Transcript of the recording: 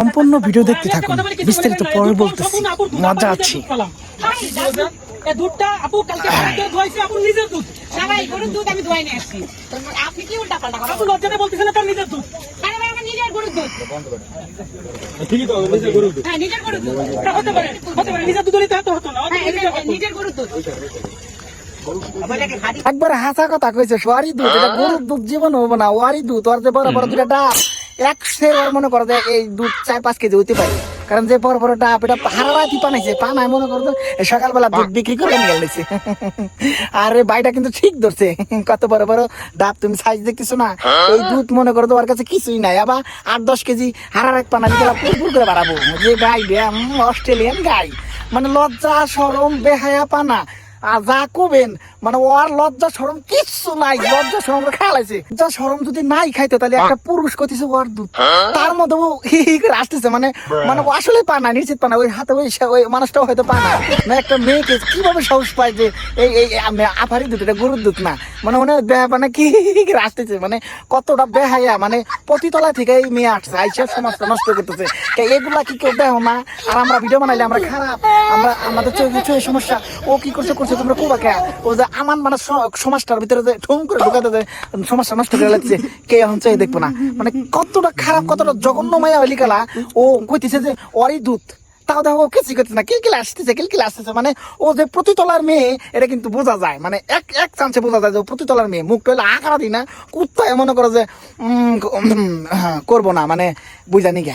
সম্পূর্ণ ভিডিও দেখতে থাকুন। বিস্তারিত পরে বলতেছি। মজা আছে। দুধটা আপু কালকে ধোয়াইছে আপু নিজের দুধ। না গরুর দুধ আমি ধোয়াই নিয়ে আসছি। আপনি কি উল্টা পাল্টা আপু লজ্জাতে বলতেছেন তার নিজের দুধ। আরে ভাই আমার নিজের গরুর দুধ। হ্যাঁ নিজের গরুর দুধ। এটা হতে পারে হতে পারে নিজের দুধ হলে তো এত হতো না। হ্যাঁ এটা নিজের গরুর দুধ। একবার হাসা কথা কইছে সোয়ারি দুধ এটা গরুর দুধ জীবন হব না ওয়ারি দুধ ওর যে বড় বড় দুটা ডাব। এক সের মনে করে যে এই দুধ চার পাঁচ কেজি হইতে পারে। কারণ যে বড় বড় ডাব এটা হারা রাতি পানাইছে পানায় মনে করো সকালবেলা দুধ বিক্রি করে নিয়ে গেছে আর বাইটা কিন্তু ঠিক ধরছে। কত বড় বড় ডাব তুমি সাইজ দেখতেছো না? এই দুধ মনে করো তোমার কাছে কিছুই নাই। আবার আট দশ কেজি হারা রাত পানা দিতে পুরপুর করে বাড়াবো। যে গাই অস্ট্রেলিয়ান গাই মানে লজ্জা সরম বেহায়া পানা। যা কবেন মানে ওর লজ্জা সরম কিচ্ছু নাই লজ্জা সরম খালাইছে যা সরম যদি নাই খাইতো তাহলে একটা পুরুষ কতিছে ওর দুধ। তার মধ্যে ও হি হি করে আসতেছে মানে মানে আসলে পানা নিশ্চিত পানা ওই হাতে ওই ওই মানুষটাও হয়তো পানা। না একটা মেয়েকে কীভাবে সাহস পায় যে এই এই আফারি দুধ এটা গরুর দুধ না। মানে মনে হয় বে- মানে কি করে আসতেছে মানে কতটা বেহাইয়া মানে প্রতিতলা থেকে এই মেয়ে আসছে আইসা সমাজটা নষ্ট করতেছে। এগুলা কি কেউ দেহ না? আর আমরা ভিডিও বানাইলে আমরা খারাপ আমরা আমাদের চোখে চোখে সমস্যা। ও কি করছে করছে তোমরা কোবা কে? ও যে আমার মানে সমাজটার ভিতরে যে ঠুম করে ঢুকাতে যে সমাজটা নষ্ট করে লাগছে কে এখন চাই দেখব না? মানে কতটা খারাপ কতটা জঘন্য মায়া হইলি কালা ও কইতেছে যে ওরই দুধ তাও দেখো কিছু করছে না কিলকিল আসতেছে কিলকিল আসতেছে। মানে ও যে প্রতিতলার মেয়ে এটা কিন্তু বোঝা যায়। মানে এক এক চান্সে বোঝা যায় যে প্রতিতলার মেয়ে। মুখ টইলে আকারা দিই না কুত্তায় মনে করো যে হ্যাঁ, করব না। মানে বুঝানি গে